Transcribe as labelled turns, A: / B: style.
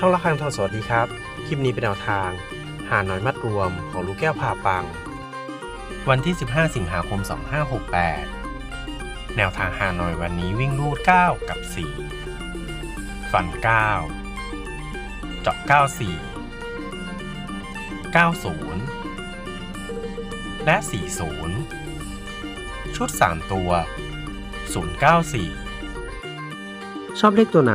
A: ช่องละครังทองสวัสดีครับ คลิปนี้เป็นแนวทาง หาหน้อยมัดรวมของลูกแก้วผ่าปัง วันที่ 15 สิงหาคม 2568 แนวทางหาหน้อยวันนี้วิ่งรูด 9 กับ 4 ฟัน 9 เจาะ 94 90 และ 40 ชุด 3 ตัว 094 ชอบเลขตัวไหน